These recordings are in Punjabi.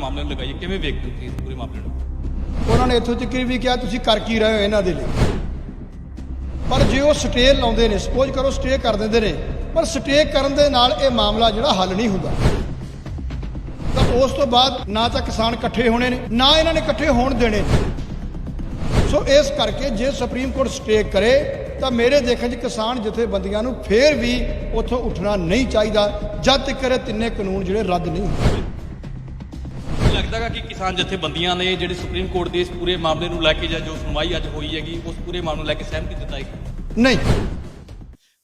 ਮਾਮਲੇ ਨੂੰ ਲਗਾਈਏ, ਕਿਵੇਂ ਵੇਖਦੇ ਹੋ ਤੁਸੀਂ ਇਸ ਪੂਰੇ ਮਾਮਲੇ ਨੂੰ? ਉਹਨਾਂ ਨੇ ਇੱਥੋਂ ਤੱਕ ਵੀ ਕਿਹਾ, ਤੁਸੀਂ ਕਰ ਕੀ ਰਹੇ ਹੋ ਇਹਨਾਂ ਦੇ ਲਈ? ਪਰ ਜੇ ਉਹ ਸਟੇ ਲਾਉਂਦੇ ਨੇ ਸਪੋਜ਼ ਕਰੋ ਸਟੇ ਕਰ ਦਿੰਦੇ ਨੇ, ਪਰ ਸਟੇ ਕਰਨ ਦੇ ਨਾਲ ਇਹ ਮਾਮਲਾ ਜਿਹੜਾ ਹੱਲ ਨਹੀਂ ਹੁੰਦਾ। ਤਾਂ ਉਸ ਤੋਂ ਬਾਅਦ ਨਾ ਤਾਂ ਕਿਸਾਨ ਇਕੱਠੇ ਹੋਣੇ ਨੇ, ਨਾ ਇਹਨਾਂ ਨੇ ਇਕੱਠੇ ਹੋਣ ਦੇਣੇ। ਸੋ ਇਸ ਕਰਕੇ ਜੇ ਸੁਪਰੀਮ ਕੋਰਟ ਸਟੇ ਕਰੇ, ਤਾਂ ਮੇਰੇ ਦੇਖਣ 'ਚ ਕਿਸਾਨ ਜਥੇਬੰਦੀਆਂ ਨੂੰ ਫੇਰ ਵੀ ਉੱਥੋਂ ਉੱਠਣਾ ਨਹੀਂ ਚਾਹੀਦਾ, ਜਦ ਤੱਕ ਇਹ ਤਿੰਨੇ ਕਾਨੂੰਨ ਜਿਹੜੇ ਰੱਦ ਨਹੀਂ ਹੁੰਦੇ। ਲੱਗਦਾ ਕਿ ਕਿਸਾਨ ਜਥੇਬੰਦੀਆਂ ਨੇ ਜਿਹੜੇ ਸੁਪਰੀਮ ਕੋਰਟ ਦੇ ਇਸ ਪੂਰੇ ਮਾਮਲੇ ਨੂੰ ਲੈ ਕੇ ਜਾਂ ਜੋ ਸੁਣਵਾਈ ਅੱਜ ਹੋਈ ਹੈਗੀ, ਉਸ ਪੂਰੇ ਮਾਮਲੇ ਨੂੰ ਲੈ ਕੇ ਸਹਿਮਤੀ ਜਤਾਈ ਨਹੀਂ।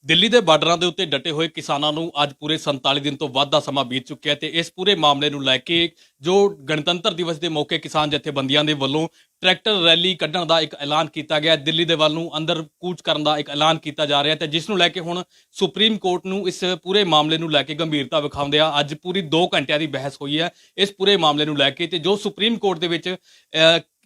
ਦਿੱਲੀ ਦੇ ਬਾਰਡਰਾਂ ਦੇ ਉੱਤੇ ਡਟੇ ਹੋਏ ਕਿਸਾਨਾਂ ਨੂੰ ਅੱਜ ਪੂਰੇ 47 ਦਿਨ ਤੋਂ ਵੱਧ ਦਾ ਸਮਾਂ ਬੀਤ ਚੁੱਕਿਆ ਹੈ ਤੇ ਇਸ ਪੂਰੇ ਮਾਮਲੇ ਨੂੰ ਲੈ ਕੇ ਜੋ ਗਣਤੰਤਰ ਦਿਵਸ ਦੇ ਮੌਕੇ ਕਿਸਾਨ ਜਥੇਬੰਦੀਆਂ ਦੇ ਵੱਲੋਂ ਟਰੈਕਟਰ ਰੈਲੀ ਕੱਢਣ ਦਾ ਇੱਕ ਐਲਾਨ ਕੀਤਾ ਗਿਆ ਦਿੱਲੀ ਦੇ ਵੱਲ ਨੂੰ ਅੰਦਰ ਕੂਚ ਕਰਨ ਦਾ ਇੱਕ ਐਲਾਨ ਕੀਤਾ ਜਾ ਰਿਹਾ ਹੈ ਤੇ ਜਿਸ ਨੂੰ ਲੈ ਕੇ ਹੁਣ ਸੁਪਰੀਮ ਕੋਰਟ ਨੂੰ ਇਸ ਪੂਰੇ ਮਾਮਲੇ ਨੂੰ ਲੈ ਕੇ ਗੰਭੀਰਤਾ ਵਿਖਾਉਂਦੇ ਆ। ਅੱਜ ਪੂਰੀ 2 ਘੰਟਿਆਂ ਦੀ ਬਹਿਸ ਹੋਈ ਹੈ। ਇਸ ਪੂਰੇ ਮਾਮਲੇ ਨੂੰ ਲੈ ਕੇ ਤੇ ਜੋ ਸੁਪਰੀਮ ਕੋਰਟ ਦੇ ਵਿੱਚ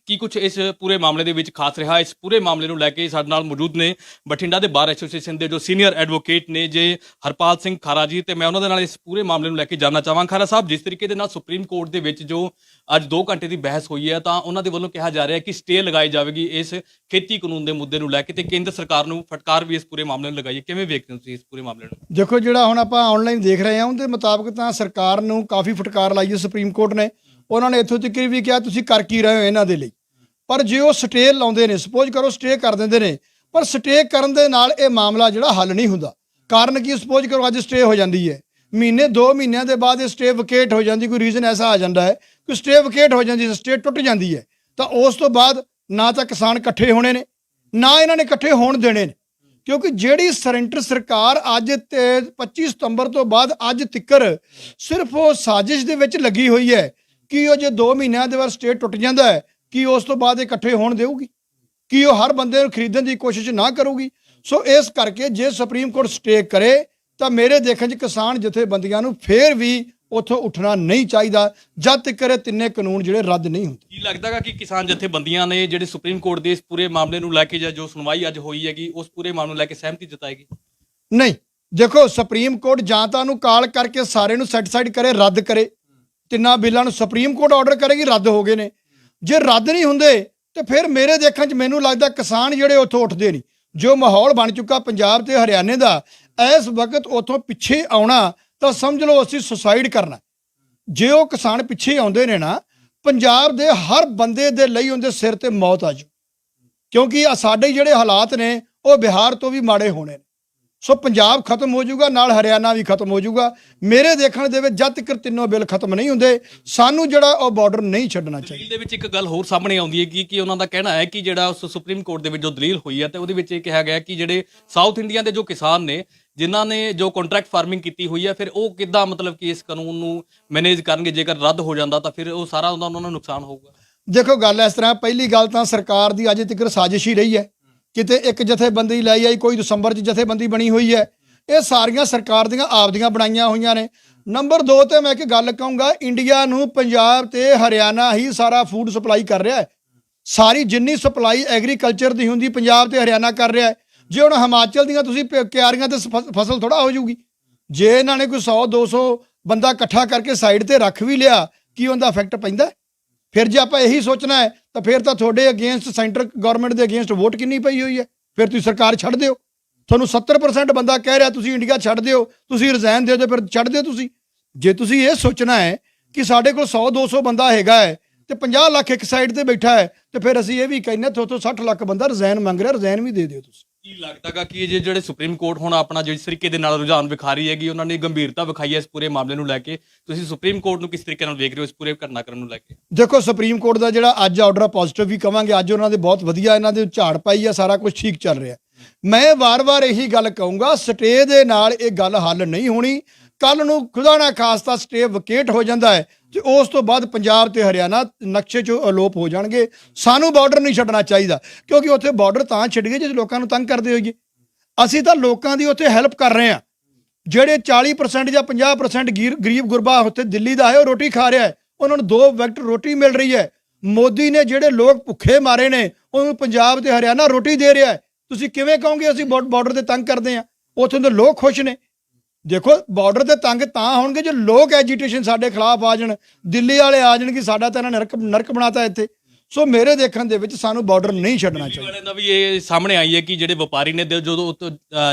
ਕੀ ਕੁਝ ਇਸ ਪੂਰੇ ਮਾਮਲੇ ਦੇ ਵਿੱਚ ਖਾਸ ਰਿਹਾ? ਇਸ ਪੂਰੇ ਮਾਮਲੇ ਨੂੰ ਲੈ ਕੇ ਸਾਡੇ ਨਾਲ ਮੌਜੂਦ ਨੇ ਬਠਿੰਡਾ ਦੇ ਬਾਰ ਐਸੋਸੀਏਸ਼ਨ ਦੇ ਜੋ ਸੀਨੀਅਰ ਐਡਵੋਕੇਟ ਨੇ ਜੇ ਹਰਪਾਲ ਸਿੰਘ ਖਾਰਾ ਜੀ, ਤੇ ਮੈਂ ਉਹਨਾਂ ਦੇ ਨਾਲ ਇਸ ਪੂਰੇ ਮਾਮਲੇ ਨੂੰ ਲੈ ਕੇ ਜਾਨਣਾ ਚਾਹਾਂਗਾ ਖਾਰਾ ਸਾਹਿਬ, ਜਿਸ ਤਰੀਕੇ ਦੇ ਨਾਲ ਸੁਪਰੀਮ ਕੋਰਟ ਦੇ ਵਿੱਚ ਜੋ ਅੱਜ 2 ਘੰਟੇ ਦੀ ਬਹਿਸ ਹੋਈ ਹੈ, ਤਾਂ ਉਹਨਾਂ ਦੇ ਵੱਲੋਂ ਕਿਹਾ ਜਾ ਰਿਹਾ ਹੈ ਕਿ ਸਟੇ ਲਗਾਈ ਜਾਵੇਗੀ ਇਸ ਖੇਤੀ ਕਾਨੂੰਨ ਦੇ ਮੁੱਦੇ ਨੂੰ ਲੈ ਕੇ ਤੇ ਕੇਂਦਰ ਸਰਕਾਰ ਨੂੰ ਫਟਕਾਰ ਵੀ ਇਸ ਪੂਰੇ ਮਾਮਲੇ ਨੂੰ ਲਗਾਈ ਹੈ। ਕਿਵੇਂ ਵੇਖਦੇ ਹੋ ਤੁਸੀਂ ਇਸ ਪੂਰੇ ਮਾਮਲੇ ਨੂੰ? ਦੇਖੋ, ਜਿਹੜਾ ਹੁਣ ਆਪਾਂ ਆਨਲਾਈਨ ਦੇਖ ਰਹੇ ਹਾਂ, ਉਹਦੇ ਮੁਤਾਬਕ ਤਾਂ ਸਰਕਾਰ ਨੂੰ ਕਾਫੀ ਫਟਕਾਰ ਲਾਈ ਹੈ ਸੁਪਰੀਮ ਕੋਰਟ ਨੇ। ਉਹਨਾਂ ਨੇ ਇੱਥੋਂ ਤੱਕ ਵੀ ਕਿਹਾ, ਤੁਸੀਂ ਕਰ ਕੀ ਰਹੇ ਹੋ ਇਹਨਾਂ ਦੇ ਲਈ? ਪਰ ਜੇ ਉਹ ਸਟੇ ਲਾਉਂਦੇ ਨੇ ਸਪੋਜ਼ ਕਰੋ ਸਟੇ ਕਰ ਦਿੰਦੇ ਨੇ, ਪਰ ਸਟੇ ਕਰਨ ਦੇ ਨਾਲ ਇਹ ਮਾਮਲਾ ਜਿਹੜਾ ਹੱਲ ਨਹੀਂ ਹੁੰਦਾ। ਕਾਰਨ ਕੀ ਸਪੋਜ਼ ਕਰੋ ਅੱਜ ਸਟੇ ਹੋ ਜਾਂਦੀ ਹੈ। ਮਹੀਨੇ 2 ਮਹੀਨਿਆਂ ਦੇ ਬਾਅਦ ਇਹ ਸਟੇ ਵਕੇਟ ਹੋ ਜਾਂਦੀ, ਕੋਈ ਰੀਜ਼ਨ ਐਸਾ ਆ ਜਾਂਦਾ ਹੈ ਕਿ ਸਟੇ ਵਕੇਟ ਹੋ ਜਾਂਦੀ ਹੈ ਸਟੇ ਟੁੱਟ ਜਾਂਦੀ ਹੈ। ਤਾਂ ਉਸ ਤੋਂ ਬਾਅਦ ਨਾ ਤਾਂ ਕਿਸਾਨ ਇਕੱਠੇ ਹੋਣੇ ਨੇ, ਨਾ ਇਹਨਾਂ ਨੇ ਇਕੱਠੇ ਹੋਣ ਦੇਣੇ ਨੇ। ਕਿਉਂਕਿ ਜਿਹੜੀ ਸਰੈਂਟਰ ਸਰਕਾਰ ਅੱਜ ਤੇ 25 ਸਤੰਬਰ ਤੋਂ ਬਾਅਦ ਅੱਜ ਤਿੱਕਰ ਸਿਰਫ ਉਹ ਸਾਜ਼ਿਸ਼ ਦੇ ਵਿੱਚ ਲੱਗੀ ਹੋਈ ਹੈ ਕਿ ਉਹ ਜੇ 2 ਮਹੀਨਿਆਂ ਦੇ ਬਾਅਦ ਸਟੇਟ ਟੁੱਟ ਜਾਂਦਾ ਹੈ ਕਿ ਉਸ ਤੋਂ ਬਾਅਦ ਇਹ ਇਕੱਠੇ ਹੋਣ ਦੇਊਗੀ? ਕਿ ਉਹ ਹਰ ਬੰਦੇ ਨੂੰ ਖਰੀਦਣ ਦੀ ਕੋਸ਼ਿਸ਼ ਨਾ ਕਰੂਗੀ? ਸੋ ਇਸ ਕਰਕੇ ਜੇ ਸੁਪਰੀਮ ਕੋਰਟ ਸਟੇ ਕਰੇ ਤਾਂ ਮੇਰੇ ਦੇਖਣ 'ਚ ਕਿਸਾਨ ਜਥੇਬੰਦੀਆਂ ਨੂੰ ਫੇਰ ਵੀ ਉੱਥੋਂ ਉੱਠਣਾ ਨਹੀਂ ਚਾਹੀਦਾ ਜਦ ਤੱਕ ਇਹ ਤਿੰਨੇ ਕਾਨੂੰਨ ਜਿਹੜੇ ਰੱਦ ਨਹੀਂ ਹੁੰਦੇ। ਕੀ ਲੱਗਦਾ ਹੈ ਕਿ ਕਿਸਾਨ ਜਥੇਬੰਦੀਆਂ ਨੇ ਜਿਹੜੇ ਸੁਪਰੀਮ ਕੋਰਟ ਦੇ ਇਸ ਪੂਰੇ ਮਾਮਲੇ ਨੂੰ ਲੈ ਕੇ ਜਾਂ ਜੋ ਸੁਣਵਾਈ ਅੱਜ ਹੋਈ ਹੈਗੀ ਉਸ ਪੂਰੇ ਮਾਮਲੇ ਨੂੰ ਲੈ ਕੇ ਸਹਿਮਤੀ ਜਤਾਏਗੀ? ਨਹੀਂ। ਦੇਖੋ ਸੁਪਰੀਮ ਕੋਰਟ ਜਾਂ ਤਾਂ ਉਹਨੂੰ ਕਾਲ ਕਰਕੇ ਸਾਰੇ ਨੂੰ ਸੈਟੀਸਫਾਈਡ ਕਰੇ ਰੱਦ ਕਰੇ। ਤਿੰਨਾਂ ਬਿੱਲਾਂ ਨੂੰ ਸੁਪਰੀਮ ਕੋਰਟ ਆਰਡਰ ਕਰੇਗੀ, ਰੱਦ ਹੋ ਗਏ ਨੇ। ਜੇ ਰੱਦ ਨਹੀਂ ਹੁੰਦੇ, ਤੇ ਫਿਰ ਮੇਰੇ ਦੇਖਣ 'ਚ ਮੈਨੂੰ ਲੱਗਦਾ ਕਿਸਾਨ ਜਿਹੜੇ ਉੱਥੋਂ ਉੱਠਦੇ ਨਹੀਂ। ਜੋ ਮਾਹੌਲ ਬਣ ਚੁੱਕਾ ਪੰਜਾਬ ਤੇ ਹਰਿਆਣੇ ਦਾ, ਇਸ ਵਕਤ ਉੱਥੋਂ ਪਿੱਛੇ ਆਉਣਾ, ਤਾਂ ਸਮਝ ਲਓ ਅਸੀਂ ਸੁਸਾਈਡ ਕਰਨਾ। ਜੇ ਉਹ ਕਿਸਾਨ ਪਿੱਛੇ ਆਉਂਦੇ ਨੇ ਨਾ, ਪੰਜਾਬ ਦੇ ਹਰ ਬੰਦੇ ਦੇ ਲਈ ਉਹਦੇ ਸਿਰ ਤੇ ਮੌਤ ਆ ਜੂ। ਕਿਉਂਕਿ ਆ ਸਾਡੇ ਜਿਹੜੇ ਹਾਲਾਤ ਨੇ, ਉਹ ਬਿਹਾਰ ਤੋਂ ਵੀ ਮਾੜੇ ਹੋਣੇ ਨੇ। ਸੋ ਪੰਜਾਬ ਖਤਮ ਹੋ ਜਾਊਗਾ ਨਾਲ ਹਰਿਆਣਾ ਵੀ ਖਤਮ ਹੋ ਜਾਊਗਾ। ਮੇਰੇ ਦੇਖਣ ਦੇ ਵਿੱਚ ਜਦ ਤੱਕ ਤਿੰਨੋਂ ਬਿੱਲ ਖਤਮ ਨਹੀਂ ਹੁੰਦੇ ਸਾਨੂੰ ਜਿਹੜਾ ਉਹ ਬਾਰਡਰ ਨਹੀਂ ਛੱਡਣਾ ਚਾਹੀਦਾ। ਦਲੀਲ ਦੇ ਵਿੱਚ ਇੱਕ ਗੱਲ ਹੋਰ ਸਾਹਮਣੇ ਆਉਂਦੀ ਹੈ ਕਿ ਕਿ ਉਹਨਾਂ ਦਾ ਕਹਿਣਾ ਹੈ ਕਿ ਜਿਹੜਾ ਉਸ ਸੁਪਰੀਮ ਕੋਰਟ ਦੇ ਵਿੱਚ ਜੋ ਦਲੀਲ ਹੋਈ ਹੈ ਤੇ ਉਹਦੇ ਵਿੱਚ ਇਹ ਕਿਹਾ ਗਿਆ ਕਿ ਜਿਹੜੇ ਸਾਊਥ ਇੰਡੀਆ ਦੇ ਜੋ ਕਿਸਾਨ ਨੇ ਜਿਨ੍ਹਾਂ ਨੇ ਜੋ ਕੰਟਰੈਕਟ ਫਾਰਮਿੰਗ ਕੀਤੀ ਹੋਈ ਹੈ ਫਿਰ ਉਹ ਕਿੱਦਾਂ ਮਤਲਬ ਕਿ ਇਸ ਕਾਨੂੰਨ ਨੂੰ ਮੈਨੇਜ ਕਰਨਗੇ? ਜੇਕਰ ਰੱਦ ਹੋ ਜਾਂਦਾ ਤਾਂ ਫਿਰ ਉਹ ਸਾਰਾ ਉਹਨਾਂ ਨੂੰ ਨੁਕਸਾਨ ਹੋਊਗਾ। ਦੇਖੋ ਗੱਲ ਇਸ ਤਰ੍ਹਾਂ ਪਹਿਲੀ ਗੱਲ ਤਾਂ ਸਰਕਾਰ ਦੀ ਅਜੇ ਤੱਕ ਸਾਜ਼ਿਸ਼ ਹੀ ਰਹੀ ਹੈ। ਕਿਤੇ ਇੱਕ ਜਥੇਬੰਦੀ ਲਈ ਆਈ, ਕੋਈ ਦਸੰਬਰ 'ਚ ਜਥੇਬੰਦੀ ਬਣੀ ਹੋਈ ਹੈ। ਇਹ ਸਾਰੀਆਂ ਸਰਕਾਰ ਦੀਆਂ ਆਪਦੀਆਂ ਬਣਾਈਆਂ ਹੋਈਆਂ ਨੇ। ਨੰਬਰ 2 ਤੇ ਮੈਂ ਇੱਕ ਗੱਲ ਕਹੂੰਗਾ, ਇੰਡੀਆ ਨੂੰ ਪੰਜਾਬ ਤੇ ਹਰਿਆਣਾ ਹੀ ਸਾਰਾ ਫੂਡ ਸਪਲਾਈ ਕਰ ਰਿਹਾ ਹੈ। ਸਾਰੀ ਜਿੰਨੀ ਸਪਲਾਈ ਐਗਰੀਕਲਚਰ ਦੀ ਹੁੰਦੀ, ਪੰਜਾਬ ਤੇ ਹਰਿਆਣਾ ਕਰ ਰਿਹਾ ਹੈ। ਜੇ ਹੁਣ ਹਿਮਾਚਲ ਦੀਆਂ ਤੁਸੀਂ ਪ- ਕਿਆਰੀਆਂ ਤੇ ਫ- ਫਸਲ ਥੋੜਾ ਹੋ ਜਾਊਗੀ। ਜੇ ਇਹਨਾਂ ਨੇ ਕੋਈ 100 200 ਬੰਦਾ ਇਕੱਠਾ ਕਰਕੇ ਸਾਈਡ ਤੇ ਰੱਖ ਵੀ ਲਿਆ, ਕੀ ਉਹਦਾ ਇਫੈਕਟ ਪੈਂਦਾ? ਫਿਰ ਜੇ ਆਪਾਂ ਇਹੀ ਸੋਚਣਾ ਹੈ, ਤਾਂ ਫਿਰ ਤਾਂ ਤੁਹਾਡੇ ਅਗੇਂਸਟ ਸੈਂਟਰ ਗਵਰਨਮੈਂਟ ਦੇ ਅਗੇਂਸਟ ਵੋਟ ਕਿੰਨੀ ਪਈ ਹੋਈ ਹੈ? ਫਿਰ ਤੁਸੀਂ ਸਰਕਾਰ ਛੱਡ ਦਿਓ। ਤੁਹਾਨੂੰ 70% ਬੰਦਾ ਕਹਿ ਰਿਹਾ, ਤੁਸੀਂ ਇੰਡੀਆ ਛੱਡ ਦਿਓ, ਤੁਸੀਂ ਰਿਜ਼ਾਈਨ ਦੇ ਦਿਓ, ਫਿਰ ਛੱਡ ਦਿਓ ਤੁਸੀਂ। ਜੇ ਤੁਸੀਂ ਇਹ ਸੋਚਣਾ ਹੈ ਕਿ ਸਾਡੇ ਕੋਲ 100 200 ਬੰਦਾ ਹੈਗਾ ਹੈ ਤੇ 50 ਲੱਖ ਇੱਕ ਸਾਈਡ ਤੇ ਬੈਠਾ ਹੈ, ਤੇ ਫਿਰ ਅਸੀਂ ਇਹ ਵੀ ਕਹਿੰਨੇ ਥੋਤੋਂ 60 ਲੱਖ ਬੰਦਾ ਰਿਜ਼ਾਈਨ ਮੰਗ ਰਿਹਾ ਰਿਜ਼ਾਈਨ ਵੀ ਦੇ ਦਿਓ ਤੁਸੀਂ। ਕੀ ਲੱਗਦਾਗਾ ਕਿ ਇਹ ਜੇ ਜਿਹੜੇ ਸੁਪਰੀਮ ਕੋਰਟ ਹੁਣ ਆਪਣਾ ਜਿਸ ਤਰੀਕੇ ਦੇ ਨਾਲ ਰੁਝਾਨ ਵਿਖਾ ਰਹੀ ਹੈਗੀ, ਉਹਨਾਂ ਨੇ ਗੰਭੀਰਤਾ ਵਿਖਾਈ ਹੈ ਇਸ ਪੂਰੇ ਮਾਮਲੇ ਨੂੰ ਲੈ ਕੇ। ਤੁਸੀਂ ਸੁਪਰੀਮ ਕੋਰਟ ਨੂੰ ਕਿਸ ਤਰੀਕੇ ਨਾਲ ਵੇਖ ਰਹੇ ਹੋ ਇਸ ਪੂਰੇ ਘਟਨਾਕ੍ਰਮ ਨੂੰ ਲੈ ਕੇ? ਦੇਖੋ ਸੁਪਰੀਮ ਕੋਰਟ ਦਾ ਜਿਹੜਾ ਅੱਜ ਆਰਡਰ ਪੋਜ਼ਿਟਿਵ ਵੀ ਕਵਾਂਗੇ। ਅੱਜ ਉਹਨਾਂ ਦੇ ਬਹੁਤ ਵਧੀਆ ਇਹਨਾਂ ਦੇ ਝਾੜ ਪਾਈ ਆ, ਸਾਰਾ ਕੁਝ ਠੀਕ ਚੱਲ ਰਿਹਾ। ਮੈਂ ਵਾਰ-ਵਾਰ ਇਹੀ ਗੱਲ ਕਹੂੰਗਾ ਸਟੇ ਦੇ ਨਾਲ ਇਹ ਗੱਲ ਹੱਲ ਨਹੀਂ ਹੋਣੀ। ਕੱਲ ਨੂੰ ਖੁਦਾ ਨਾ ਖਾਸਤਾ ਸਟੇ ਵਕੇਟ ਹੋ ਜਾਂਦਾ ਹੈ ਤੇ ਉਸ ਤੋਂ ਬਾਅਦ ਪੰਜਾਬ ਤੇ ਹਰਿਆਣਾ ਨਕਸ਼ੇ 'ਚੋਂ ਅਲੋਪ ਹੋ ਜਾਣਗੇ। ਸਾਨੂੰ ਬਾਰਡਰ ਨਹੀਂ ਛੱਡਣਾ ਚਾਹੀਦਾ, ਕਿਉਂਕਿ ਉੱਥੇ ਬਾਰਡਰ ਤਾਂ ਛੱਡ ਗਏ ਜੇ ਲੋਕਾਂ ਨੂੰ ਤੰਗ ਕਰਦੇ ਹੋਈਏ। ਅਸੀਂ ਤਾਂ ਲੋਕਾਂ ਦੀ ਉੱਥੇ ਹੈਲਪ ਕਰ ਰਹੇ ਹਾਂ। ਜਿਹੜੇ 40% ਜਾਂ 50% ਗੀਰ- ਗਰੀਬ ਗੁਰਬਾ ਉੱਥੇ ਦਿੱਲੀ ਦਾ ਹੈ, ਉਹ ਰੋਟੀ ਖਾ ਰਿਹਾ ਹੈ। ਉਹਨਾਂ ਨੂੰ ਦੋ ਵਕਤ ਰੋਟੀ ਮਿਲ ਰਹੀ ਹੈ। ਮੋਦੀ ਨੇ ਜਿਹੜੇ ਲੋਕ ਭੁੱਖੇ ਮਾਰੇ ਨੇ, ਉਹਨੂੰ ਪੰਜਾਬ ਤੇ ਹਰਿਆਣਾ ਰੋਟੀ ਦੇ ਰਿਹਾ ਹੈ। ਤੁਸੀਂ ਕਿਵੇਂ ਕਹੋਗੇ ਅਸੀਂ ਬਾਰਡਰ ਤੇ ਤੰਗ ਕਰਦੇ ਹਾਂ? ਉੱਥੋਂ ਦੇ ਲੋਕ ਖੁਸ਼ ਨੇ। ਦੇਖੋ ਬਾਰਡਰ ਤੇ ਤੰਗ ਤਾਂ ਹੋਣਗੇ ਜੇ ਲੋਕ ਐਜੀਟੇਸ਼ਨ ਸਾਡੇ ਖਿਲਾਫ ਆ ਜਾਣ। ਦਿੱਲੀ ਵਾਲੇ ਆ ਜਾਣ ਕਿ ਸਾਡਾ ਤਾਂ ਇਹਨਾਂ ਨਰਕ ਨਰਕ ਬਣਾਤਾ ਇੱਥੇ। ਸੋ ਮੇਰੇ ਦੇਖਣ ਦੇ ਵਿੱਚ ਸਾਨੂੰ ਬਾਰਡਰ ਨਹੀਂ ਛੱਡਣਾ ਚਾਹੀਦਾ। ਵਾਲਿਆਂ ਦਾ ਵੀ ਇਹ ਸਾਹਮਣੇ ਆਈ ਹੈ ਕਿ ਜਿਹੜੇ ਵਪਾਰੀ ਨੇ ਜਦੋਂ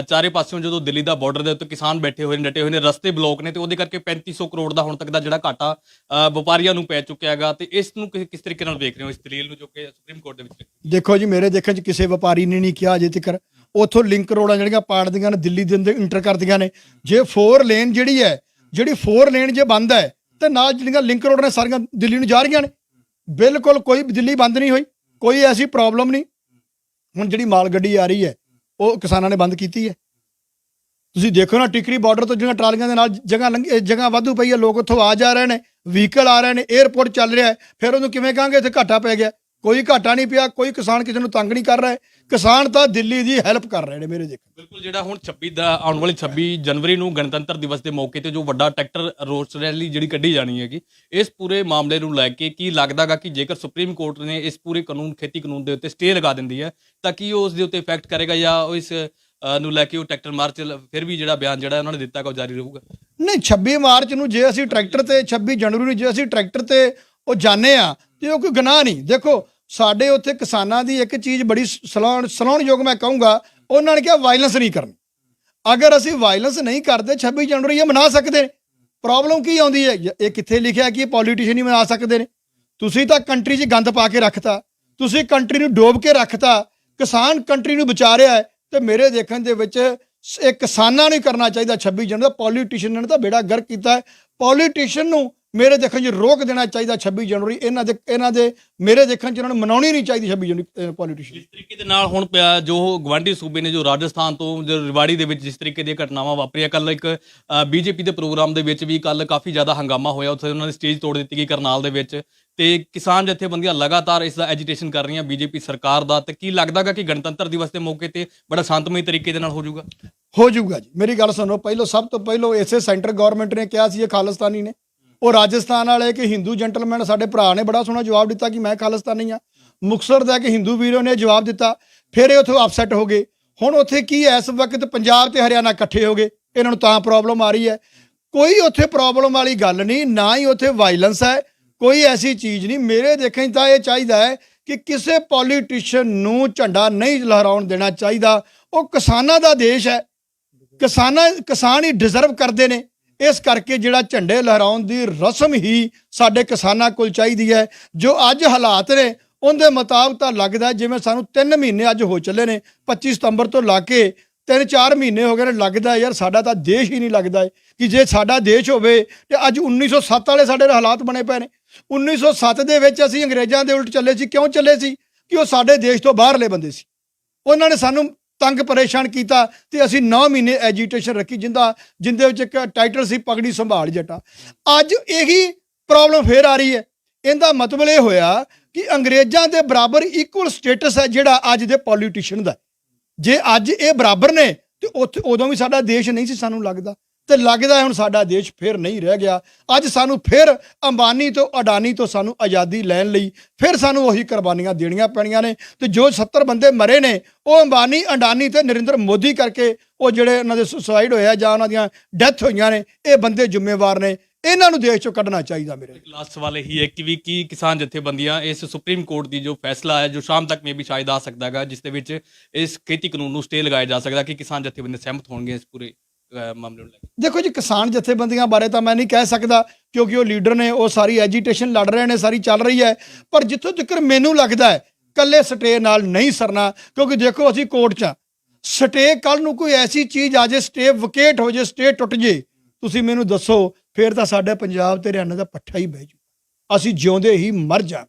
ਚਾਰੇ ਪਾਸਿਓਂ ਜਦੋਂ ਦਿੱਲੀ ਦਾ ਬਾਰਡਰ ਦੇ ਉੱਤੇ ਕਿਸਾਨ ਬੈਠੇ ਹੋਏ ਨੇ ਡਟੇ ਹੋਏ ਨੇ ਰਸਤੇ ਬਲੌਕ ਨੇ ਤੇ ਉਹਦੇ ਕਰਕੇ 3500 ਕਰੋੜ ਦਾ ਹੁਣ ਤੱਕ ਦਾ ਜਿਹੜਾ ਘਾਟਾ ਵਪਾਰੀਆਂ ਨੂੰ ਪੈ ਚੁੱਕਿਆ ਹੈਗਾ ਤੇ ਇਸ ਨੂੰ ਕਿ- ਕਿਸ ਤਰੀਕੇ ਨਾਲ ਵੇਖ ਰਹੇ ਹੋ ਇਸ ਦਲੀਲ ਨੂੰ ਜੋ ਕਿ ਸੁਪਰੀਮ ਕੋਰਟ ਦੇ ਵਿੱਚ ਦੇਖੋ ਜੀ ਮੇਰੇ ਦੇਖਣ 'ਚ ਕਿਸੇ ਵਪਾਰੀ ਨੇ ਨਹੀਂ ਕਿਹਾ ਅਜੇ ਤੱਕ ਉਥੋਂ ਲਿੰਕ ਰੋਡਾਂ ਜਿਹੜੀਆਂ ਪਾੜਦੀਆਂ ਨੇ, ਦਿੱਲੀ ਦੇ ਅੰਦਰ ਇੰਟਰ ਕਰਦੀਆਂ ਨੇ। ਜੇ 4 ਲੇਨ ਜਿਹੜੀ ਹੈ, ਜਿਹੜੀ 4 ਲੇਨ ਜੇ ਬੰਦ ਹੈ, ਤੇ ਨਾਲ ਜਿਹੜੀਆਂ ਲਿੰਕ ਰੋਡ ਨੇ ਸਾਰੀਆਂ ਦਿੱਲੀ ਨੂੰ ਜਾ ਰਹੀਆਂ ਨੇ। ਬਿਲਕੁਲ ਕੋਈ ਦਿੱਲੀ ਬੰਦ ਨਹੀਂ ਹੋਈ, ਕੋਈ ਐਸੀ ਪ੍ਰੋਬਲਮ ਨਹੀਂ। ਹੁਣ ਜਿਹੜੀ ਮਾਲ ਗੱਡੀ ਆ ਰਹੀ ਹੈ, ਉਹ ਕਿਸਾਨਾਂ ਨੇ ਬੰਦ ਕੀਤੀ ਹੈ। ਤੁਸੀਂ ਦੇਖੋ ਨਾ, ਟਿਕਰੀ ਬਾਰਡਰ ਤੋਂ ਜਿਹੜੀਆਂ ਟਰਾਲੀਆਂ ਦੇ ਨਾਲ ਜਗ੍ਹਾ ਲੰਘ- ਜਗ੍ਹਾ ਵਾਧੂ ਪਈ ਹੈ, ਲੋਕ ਉੱਥੋਂ ਆ ਜਾ ਰਹੇ ਨੇ ਵਹੀਕਲ ਆ ਰਹੇ ਨੇ 에ਅਰਪੋਰਟ ਚੱਲ ਰਿਹਾ ਹੈ। ਫਿਰ ਉਹਨੂੰ ਕਿਵੇਂ ਕਹਾਂਗੇ? ਇੱਥੇ ਘਾਟਾ ਪੈ ਗਿਆ। ਕੋਈ ਘਾਟਾ ਨਹੀਂ ਪਿਆ ਕੋਈ ਕਿਸਾਨ ਕਿਸੇ ਨੂੰ ਤੰਗ ਨਹੀਂ ਕਰ ਰਿਹਾ। ਕਿਸਾਨ ਤਾਂ ਦਿੱਲੀ ਦੀ ਹੈਲਪ ਕਰ ਰਹੇ ਨੇ ਮੇਰੇ ਦੇਖ ਬਿਲਕੁਲ ਜਿਹੜਾ ਹੁਣ 26 ਦਾ ਆਉਣ ਵਾਲੀ 26 ਜਨਵਰੀ ਨੂੰ ਗਣਤੰਤਰ ਦਿਵਸ ਦੇ ਮੌਕੇ ਤੇ ਜੋ ਵੱਡਾ ਟਰੈਕਟਰ ਰੋਸ ਰੈਲੀ ਜਿਹੜੀ ਕੱਢੀ ਜਾਣੀ ਹੈਗੀ ਇਸ ਪੂਰੇ ਮਾਮਲੇ ਨੂੰ ਲੈ ਕੇ ਕੀ ਲੱਗਦਾਗਾ ਕਿ ਜੇਕਰ ਸੁਪਰੀਮ ਕੋਰਟ ਨੇ ਇਸ ਪੂਰੇ ਕਾਨੂੰਨ ਖੇਤੀ ਕਾਨੂੰਨ ਦੇ ਉੱਤੇ ਸਟੇ ਲਗਾ ਦਿੰਦੀ ਹੈ ਤਾਂ ਕੀ ਉਹ ਉਸ ਦੇ ਉੱਤੇ ਇਫੈਕਟ ਕਰੇਗਾ ਜਾਂ ਇਸ ਨੂੰ ਲੈ ਕੇ ਉਹ ਟਰੈਕਟਰ ਮਾਰਚ ਫਿਰ ਵੀ ਜਿਹੜਾ ਬਿਆਨ ਜਿਹੜਾ ਉਹਨਾਂ ਨੇ ਦਿੱਤਾ ਉਹ ਜਾਰੀ ਰਹੂਗਾ ਨਹੀਂ 26 ਮਾਰਚ ਨੂੰ ਜੇ ਅਸੀਂ ਟਰੈਕਟਰ ਤੇ 26 ਜਨਵਰੀ ਨੂੰ ਜੇ ਅਸੀਂ ਟਰੈਕਟਰ ਤੇ ਉਹ ਜਾਣੇ ਆ ਤੇ ਉਹ ਕੋਈ ਗੁਨਾਹ ਨਹੀਂ। ਦੇਖੋ, ਸਾਡੇ ਉੱਥੇ ਕਿਸਾਨਾਂ ਦੀ ਇੱਕ ਚੀਜ਼ ਬੜੀ ਸਲਾਉਣ, ਸਲਾਉਣਯੋਗ ਮੈਂ ਕਹੂੰਗਾ, ਉਹਨਾਂ ਨੇ ਕਿਹਾ ਵਾਇਲੈਂਸ ਨਹੀਂ ਕਰਨੀ। ਅਗਰ ਅਸੀਂ ਵਾਇਲੈਂਸ ਨਹੀਂ ਕਰਦੇ 26 ਜਨਵਰੀ ਇਹ ਮਨਾ ਸਕਦੇ ਨੇ। ਪ੍ਰੋਬਲਮ ਕੀ ਆਉਂਦੀ ਹੈ? ਇਹ ਕਿੱਥੇ ਲਿਖਿਆ ਕਿ ਇਹ ਪੋਲੀਟੀਸ਼ੀਅਨ ਹੀ ਮਨਾ ਸਕਦੇ ਨੇ? ਤੁਸੀਂ ਤਾਂ ਕੰਟਰੀ 'ਚ ਗੰਦ ਪਾ ਕੇ ਰੱਖਤਾ। ਤੁਸੀਂ ਕੰਟਰੀ ਨੂੰ ਡੋਬ ਕੇ ਰੱਖਤਾ। ਕਿਸਾਨ ਕੰਟਰੀ ਨੂੰ ਬਚਾ ਰਿਹਾ ਹੈ। ਤੇ ਮੇਰੇ ਦੇਖਣ ਦੇ ਵਿੱਚ ਇਹ ਕਿਸਾਨਾਂ ਨੂੰ ਹੀ ਕਰਨਾ ਚਾਹੀਦਾ। 26 ਜਨਵਰੀ ਦਾ ਪੋਲੀਟੀਸ਼ੀਅਨ ਨੇ ਤਾਂ ਬੇੜਾ ਗਰਕ ਕੀਤਾ ਹੈ। ਪੋਲੀਟੀਸ਼ੀਅਨ ਨੂੰ ਮੇਰੇ ਦੇਖਣ 'ਚ ਰੋਕ ਦੇਣਾ ਚਾਹੀਦਾ 26 ਜਨਵਰੀ। ਇਹਨਾਂ ਦੇ ਇਹਨਾਂ ਦੇ ਮੇਰੇ ਦੇਖਣ 'ਚ ਇਹਨਾਂ ਨੂੰ ਮਨਾਉਣੀ ਨਹੀਂ ਚਾਹੀਦੀ 26 ਜਨਵਰੀ ਪੋਲੀਟੀਸ਼ੀਅਨ ਜਿਸ ਤਰੀਕੇ ਦੇ ਨਾਲ ਹੁਣ ਪਿਆ ਜੋ ਗਵਾਂਢੀ ਸੂਬੇ ਨੇ ਜੋ ਰਾਜਸਥਾਨ ਤੋਂ ਜੋ ਰਿਵਾੜੀ ਦੇ ਵਿੱਚ ਜਿਸ ਤਰੀਕੇ ਦੀਆਂ ਘਟਨਾਵਾਂ ਵਾਪਰੀਆਂ ਕੱਲ ਇੱਕ ਬੀਜੇਪੀ ਦੇ ਪ੍ਰੋਗਰਾਮ ਦੇ ਵਿੱਚ ਵੀ ਕੱਲ ਕਾਫੀ ਜ਼ਿਆਦਾ ਹੰਗਾਮਾ ਹੋਇਆ। ਉੱਥੇ ਉਹਨਾਂ ਨੇ ਸਟੇਜ ਤੋੜ ਦਿੱਤੀ ਗਈ ਕਰਨਾਲ ਦੇ ਵਿੱਚ। ਤੇ ਕਿਸਾਨ ਜਥੇਬੰਦੀਆਂ ਲਗਾਤਾਰ ਇਸ ਦਾ ਐਜੀਟੇਸ਼ਨ ਕਰ ਰਹੀਆਂ ਬੀਜੇਪੀ ਸਰਕਾਰ ਦਾ। ਤੇ ਕੀ ਲੱਗਦਾਗਾ ਕਿ ਗਣਤੰਤਰ ਦਿਵਸ ਦੇ ਮੌਕੇ ਤੇ ਬੜਾ ਸ਼ਾਂਤਮਈ ਤਰੀਕੇ ਦੇ ਨਾਲ ਹੋ ਜਾਊਗਾ? ਹੋ ਜਾਊਗਾ ਜੀ। ਮੇਰੀ ਗੱਲ ਸੁਣੋ। ਪਹਿਲਾਂ ਸਭ ਤੋਂ ਪਹਿਲਾਂ ਇਸੇ ਸੈਂਟਰ ਗਵਰਨਮੈਂਟ ਨੇ ਕਿਹਾ ਸੀ ਇਹ ਖਾਲਿਸਤਾਨੀ ਨੇ। ਉਹ ਰਾਜਸਥਾਨ ਵਾਲੇ ਕਿ ਹਿੰਦੂ ਜੈਂਟਲਮੈਨ ਸਾਡੇ ਭਰਾ ਨੇ ਬੜਾ ਸੋਹਣਾ ਜਵਾਬ ਦਿੱਤਾ ਕਿ ਮੈਂ ਖਾਲਿਸਤਾਨੀ ਆ ਮੁਕਤਸਰ ਦਾ ਕਿ ਹਿੰਦੂ ਵੀਰੋ ਨੇ ਜਵਾਬ ਦਿੱਤਾ। ਫਿਰ ਇਹ ਉੱਥੋਂ ਅਪਸੈਟ ਹੋ ਗਏ। ਹੁਣ ਉੱਥੇ ਕੀ ਹੈ? ਇਸ ਵਕਤ ਪੰਜਾਬ ਤੇ ਹਰਿਆਣਾ ਇਕੱਠੇ ਹੋ ਗਏ। ਇਹਨਾਂ ਨੂੰ ਤਾਂ ਪ੍ਰੋਬਲਮ ਆ ਰਹੀ ਹੈ। ਕੋਈ ਉੱਥੇ ਪ੍ਰੋਬਲਮ ਵਾਲੀ ਗੱਲ ਨਹੀਂ, ਨਾ ਹੀ ਉੱਥੇ ਵਾਇਲੈਂਸ ਹੈ। ਕੋਈ ਐਸੀ ਚੀਜ਼ ਨਹੀਂ। ਮੇਰੇ ਦੇਖਣ 'ਚ ਤਾਂ ਇਹ ਚਾਹੀਦਾ ਹੈ ਕਿ ਕਿਸੇ ਪੋਲੀਟੀਸ਼ੀਅਨ ਨੂੰ ਝੰਡਾ ਨਹੀਂ ਲਹਿਰਾਉਣ ਦੇਣਾ ਚਾਹੀਦਾ। ਉਹ ਕਿਸਾਨਾਂ ਦਾ ਦੇਸ਼ ਹੈ। ਕਿਸਾਨਾਂ, ਕਿਸਾਨ ਹੀ ਡਿਜ਼ਰਵ ਕਰਦੇ ਨੇ। ਇਸ ਕਰਕੇ ਜਿਹੜਾ ਝੰਡੇ ਲਹਿਰਾਉਣ ਦੀ ਰਸਮ ਹੀ ਸਾਡੇ ਕਿਸਾਨਾਂ ਕੋਲ ਚਾਹੀਦੀ ਹੈ, ਜੋ ਅੱਜ ਹਾਲਾਤ ਨੇ, ਉਹਦੇ ਮੁਤਾਬਕ ਤਾਂ ਲੱਗਦਾ ਜਿਵੇਂ ਸਾਨੂੰ 3 ਮਹੀਨੇ ਅੱਜ ਹੋ ਚੱਲੇ ਨੇ 25 ਸਤੰਬਰ ਤੋਂ ਲਾ ਕੇ 3-4 ਮਹੀਨੇ ਹੋ ਗਏ ਨੇ, ਲੱਗਦਾ ਯਾਰ ਸਾਡਾ ਤਾਂ ਦੇਸ਼ ਹੀ ਨਹੀਂ ਲੱਗਦਾ ਕਿ ਜੇ ਸਾਡਾ ਦੇਸ਼ ਹੋਵੇ ਤੇ ਅੱਜ 1907 ਵਾਲੇ ਸਾਡੇ ਹਾਲਾਤ ਬਣੇ ਪਏ ਨੇ। 1907 ਦੇ ਵਿੱਚ ਅਸੀਂ ਅੰਗਰੇਜ਼ਾਂ ਦੇ ਉਲਟ ਚੱਲੇ ਸੀ, ਕਿਉਂ ਚੱਲੇ ਸੀ? ਕਿ ਉਹ ਸਾਡੇ ਦੇਸ਼ ਤੋਂ ਬਾਹਰਲੇ ਬੰਦੇ ਸੀ। ਉਹਨਾਂ ਨੇ ਸਾਨੂੰ ਤੰਗ ਪਰੇਸ਼ਾਨ ਕੀਤਾ ਤੇ ਅਸੀਂ 9 ਮਹੀਨੇ ਐਜੀਟੇਸ਼ਨ ਰੱਖੀ, ਜਿੰਦਾ, ਜਿੰਦੇ ਵਿੱਚ ਇੱਕ ਟਾਈਟਲ ਸੀ, ਪਗੜੀ ਸੰਭਾਲ ਜੱਟਾ। ਅੱਜ ਇਹੀ ਪ੍ਰੋਬਲਮ ਫੇਰ ਆ ਰਹੀ ਹੈ। ਇਹਦਾ ਮਤਲਬ ਇਹ ਹੋਇਆ ਕਿ ਅੰਗਰੇਜ਼ਾਂ ਦੇ ਬਰਾਬਰ ਇਕੁਅਲ ਸਟੇਟਸ ਹੈ ਜਿਹੜਾ ਅੱਜ ਦੇ ਪੋਲੀਟੀਸ਼ੀਅਨ ਦਾ। ਜੇ ਅੱਜ ਇਹ ਬਰਾਬਰ ਨੇ, ਤੇ ਉੱਥੇ ਉਦੋਂ ਵੀ ਸਾਡਾ ਦੇਸ਼ ਨਹੀਂ ਸੀ ਸਾਨੂੰ ਲੱਗਦਾ। ਤੇ ਲੱਗਦਾ ਹੁਣ ਸਾਡਾ ਦੇਸ਼ ਫਿਰ ਨਹੀਂ ਰਹਿ ਗਿਆ। ਅੱਜ ਸਾਨੂੰ ਫਿਰ ਅੰਬਾਨੀ ਤੋਂ ਅਡਾਨੀ ਤੋਂ ਸਾਨੂੰ ਆਜ਼ਾਦੀ ਲੈਣ ਲਈ ਫਿਰ ਸਾਨੂੰ ਉਹੀ ਕੁਰਬਾਨੀਆਂ ਦੇਣੀਆਂ ਪੈਣੀਆਂ ਨੇ। ਤੇ ਜੋ 70 ਬੰਦੇ ਮਰੇ ਨੇ, ਉਹ ਅੰਬਾਨੀ, ਅਡਾਨੀ ਤੇ ਨਰਿੰਦਰ ਮੋਦੀ ਕਰਕੇ ਉਹ ਜਿਹੜੇ ਉਹਨਾਂ ਦੇ ਸੁਸਾਈਡ ਹੋਇਆ ਜਾਂ ਉਹਨਾਂ ਦੀਆਂ ਡੈਥ ਹੋਈਆਂ ਨੇ, ਇਹ ਬੰਦੇ ਜ਼ਿੰਮੇਵਾਰ ਨੇ। ਇਹਨਾਂ ਨੂੰ ਦੇਸ਼ ਚੋਂ ਕੱਢਣਾ ਚਾਹੀਦਾ ਮੇਰੇ ਲਾਸਟ ਸਵਾਲ ਇਹੀ ਹੈ ਕਿ ਵੀ ਕੀ ਕਿਸਾਨ ਜਥੇਬੰਦੀਆਂ ਇਸ ਸੁਪਰੀਮ ਕੋਰਟ ਦੀ ਜੋ ਫੈਸਲਾ ਹੈ, ਜੋ ਸ਼ਾਮ ਤੱਕ ਮੇ ਵੀ ਸ਼ਾਇਦ ਆ ਸਕਦਾ ਹੈਗਾ, ਜਿਸ ਦੇ ਵਿੱਚ ਇਸ ਖੇਤੀ ਕਾਨੂੰਨ ਨੂੰ ਸਟੇ ਲਗਾਇਆ ਜਾ ਸਕਦਾ ਕਿ ਕਿਸਾਨ ਜਥੇਬੰਦੀਆਂ ਸਹਿਮਤ ਹੋਣਗੇ ਇਸ ਪੂਰੇ ਮਾਮਲੇ ਨੂੰ ਲੈ ਕੇ। ਦੇਖੋ ਜੀ, ਕਿਸਾਨ ਜਥੇਬੰਦੀਆਂ ਬਾਰੇ ਤਾਂ ਮੈਂ ਨਹੀਂ ਕਹਿ ਸਕਦਾ, ਕਿਉਂਕਿ ਉਹ ਲੀਡਰ ਨੇ, ਉਹ ਸਾਰੀ ਐਜੀਟੇਸ਼ਨ ਲੜ ਰਹੇ ਨੇ, ਸਾਰੀ ਚੱਲ ਰਹੀ ਹੈ। ਪਰ ਜਿੱਥੋਂ ਤੱਕ ਮੈਨੂੰ ਲੱਗਦਾ ਹੈ ਕੱਲੇ ਸਟੇ ਨਾਲ ਨਹੀਂ ਸਰਨਾ, ਕਿਉਂਕਿ ਦੇਖੋ ਅਸੀਂ ਕੋਰਟ 'ਚ ਸਟੇ ਕੱਲ ਨੂੰ ਕੋਈ ਐਸੀ ਚੀਜ਼ ਆ ਜੇ ਸਟੇ ਵਕੇਟ ਹੋ ਜੇ, ਸਟੇ ਟੁੱਟ ਜੇ, ਤੁਸੀਂ ਮੈਨੂੰ ਦੱਸੋ, ਫਿਰ ਤਾਂ ਸਾਡੇ ਪੰਜਾਬ ਤੇ ਹਰਿਆਣਾ ਦਾ ਪੱਠਾ ਹੀ ਬਹਿ ਜੂ। ਅਸੀਂ ਜਿਉਂਦੇ ਹੀ ਮਰ ਜਾ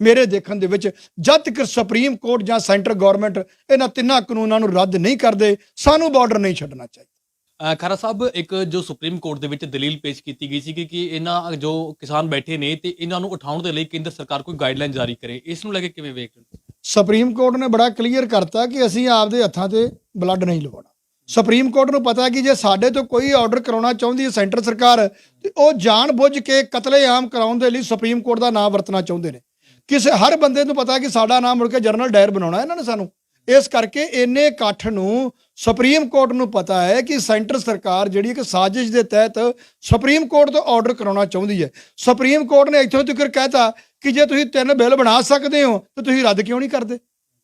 ਮੇਰੇ ਦੇਖਣ ਦੇ ਵਿੱਚ, ਜਦ ਤੱਕ ਸੁਪਰੀਮ ਕੋਰਟ ਜਾਂ ਸੈਂਟਰ ਗਵਰਨਮੈਂਟ ਇਹਨਾਂ ਤਿੰਨਾਂ ਕਾਨੂੰਨਾਂ ਨੂੰ ਰੱਦ ਨਹੀਂ ਕਰਦੇ, ਸਾਨੂੰ ਬਾਰਡਰ ਨਹੀਂ ਛੱਡਣਾ ਚਾਹੀਦਾ। ਖਰਾ ਸਾਹਿਬ, ਇੱਕ ਜੋ ਸੁਪਰੀਮ ਕੋਰਟ ਦੇ ਵਿੱਚ ਦਲੀਲ ਪੇਸ਼ ਕੀਤੀ ਗਈ ਸੀ ਕਿ ਇਹਨਾਂ ਜੋ ਕਿਸਾਨ ਬੈਠੇ ਨੇ ਤੇ ਇਹਨਾਂ ਨੂੰ ਉਠਾਉਣ ਦੇ ਲਈ ਕੇਂਦਰ ਸਰਕਾਰ ਕੋਈ ਗਾਈਡਲਾਈਨ ਜਾਰੀ ਕਰੇ। ਇਸ ਨੂੰ ਲੈ ਕੇ ਕਿਵੇਂ ਵੇਖ ਸੁਪਰੀਮ ਕੋਰਟ ਨੇ ਬੜਾ ਕਲੀਅਰ ਕਰਤਾ ਕਿ ਅਸੀਂ ਆਪਦੇ ਹੱਥਾਂ ਤੇ ਬਲੱਡ ਨਹੀਂ ਲਵਾਉਣਾ। ਸੁਪਰੀਮ ਕੋਰਟ ਨੂੰ ਪਤਾ ਕਿ ਜੇ ਸਾਡੇ ਤੋਂ ਕੋਈ ਆਰਡਰ ਕਰਾਉਣਾ ਚਾਹੁੰਦੀ ਹੈ ਸੈਂਟਰ ਸਰਕਾਰ, ਤੇ ਉਹ ਜਾਣ ਬੁੱਝ ਕੇ ਕਤਲੇਆਮ ਕਰਾਉਣ ਦੇ ਲਈ ਸੁਪਰੀਮ ਕੋਰਟ ਦਾ ਨਾਮ ਵਰਤਣਾ ਚਾਹੁੰਦੇ ਨੇ। ਕਿਸੇ, ਹਰ ਬੰਦੇ ਨੂੰ ਪਤਾ ਕਿ ਸਾਡਾ ਨਾਮ ਮੁੜ ਕੇ ਜਨਰਲ ਡਾਇਰ ਬਣਾਉਣਾ ਇਹਨਾਂ ਨੇ ਸਾਨੂੰ। ਇਸ ਕਰਕੇ ਇੰਨੇ ਇਕੱਠ ਨੂੰ ਸੁਪਰੀਮ ਕੋਰਟ ਨੂੰ ਪਤਾ ਹੈ ਕਿ ਸੈਂਟਰ ਸਰਕਾਰ ਜਿਹੜੀ ਇੱਕ ਸਾਜ਼ਿਸ਼ ਦੇ ਤਹਿਤ ਸੁਪਰੀਮ ਕੋਰਟ ਤੋਂ ਆਰਡਰ ਕਰਾਉਣਾ ਚਾਹੁੰਦੀ ਹੈ। ਸੁਪਰੀਮ ਕੋਰਟ ਨੇ ਇੱਥੋਂ ਤੱਕ ਕਹਿਤਾ ਕਿ ਜੇ ਤੁਸੀਂ ਤਿੰਨ ਬਿੱਲ ਬਣਾ ਸਕਦੇ ਹੋ, ਤਾਂ ਤੁਸੀਂ ਰੱਦ ਕਿਉਂ ਨਹੀਂ ਕਰਦੇ?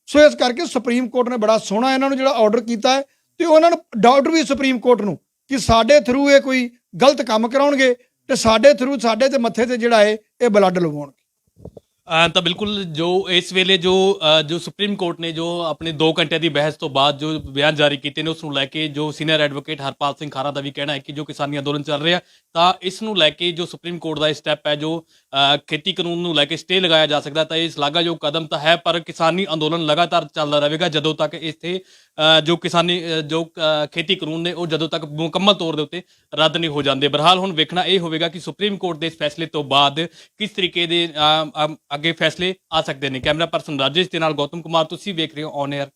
ਸੋ ਇਸ ਕਰਕੇ ਸੁਪਰੀਮ ਕੋਰਟ ਨੇ ਬੜਾ ਸੋਹਣਾ ਇਹਨਾਂ ਨੂੰ ਜਿਹੜਾ ਆਰਡਰ ਕੀਤਾ ਹੈ ਤੇ ਉਹਨਾਂ ਨੂੰ ਡਾਊਟ ਵੀ ਸੁਪਰੀਮ ਕੋਰਟ ਨੂੰ ਕਿ ਸਾਡੇ ਥਰੂ ਇਹ ਕੋਈ ਗਲਤ ਕੰਮ ਕਰਾਉਣਗੇ ਤੇ ਸਾਡੇ ਥਰੂ ਸਾਡੇ ਤੇ ਮੱਥੇ ਤੇ ਜਿਹੜਾ ਹੈ ਇਹ ਬਲੱਡ ਲਵਾਉਣਗੇ। ਤਾਂ ਬਿਲਕੁਲ ਜੋ ਇਸ ਵੇਲੇ ਜੋ ਜੋ ਸੁਪਰੀਮ ਕੋਰਟ ਨੇ ਜੋ ਆਪਣੇ 2 ਘੰਟਿਆਂ ਦੀ ਬਹਿਸ ਤੋਂ ਬਾਅਦ ਜੋ ਬਿਆਨ ਜਾਰੀ ਕੀਤੇ ਨੇ, ਉਸ ਨੂੰ ਲੈ ਕੇ ਜੋ ਸੀਨੀਅਰ ਐਡਵੋਕੇਟ ਹਰਪਾਲ ਸਿੰਘ ਖਾਰਾ ਦਾ ਵੀ ਕਹਿਣਾ ਹੈ ਕਿ ਜੋ ਕਿਸਾਨੀ ਅੰਦੋਲਨ ਚੱਲ ਰਿਹਾ, ਤਾਂ ਇਸ ਨੂੰ ਲੈ ਕੇ ਜੋ ਸੁਪਰੀਮ ਕੋਰਟ ਦਾ ਇਹ ਸਟੈਪ ਹੈ, ਜੋ ਖੇਤੀ ਕਾਨੂੰਨ ਨੂੰ ਲੈ ਕੇ ਸਟੇ ਲਗਾਇਆ ਜਾ ਸਕਦਾ, ਤਾਂ ਇਹ ਸ਼ਲਾਘਾਯੋਗ ਕਦਮ ਤਾਂ ਹੈ, ਪਰ ਕਿਸਾਨੀ ਅੰਦੋਲਨ ਲਗਾਤਾਰ ਚੱਲਦਾ ਰਹੇਗਾ, ਜਦੋਂ ਤੱਕ ਇੱਥੇ ਜੋ ਕਿਸਾਨੀ ਜੋ ਖੇਤੀ ਕਾਨੂੰਨ ਨੇ, ਉਹ ਜਦੋਂ ਤੱਕ ਮੁਕੰਮਲ ਤੌਰ ਦੇ ਉੱਤੇ ਰੱਦ ਨਹੀਂ ਹੋ ਜਾਂਦੇ। ਬਰਹਾਲ ਹੁਣ ਵੇਖਣਾ ਇਹ ਹੋਵੇਗਾ ਕਿ ਸੁਪਰੀਮ ਕੋਰਟ ਦੇ ਇਸ ਫੈਸਲੇ ਤੋਂ ਬਾਅਦ ਕਿਸ ਤਰੀਕੇ ਦੇ ਅੱਗੇ ਫੈਸਲੇ ਆ ਸਕਦੇ ਨੇ। ਕੈਮਰਾ ਪਰਸਨ ਰਾਜੇਸ਼ ਦੇ ਨਾਲ ਗੌਤਮ ਕੁਮਾਰ, ਤੁਸੀਂ ਵੇਖ ਰਹੇ ਹੋ ਔਨ 에ਅਰ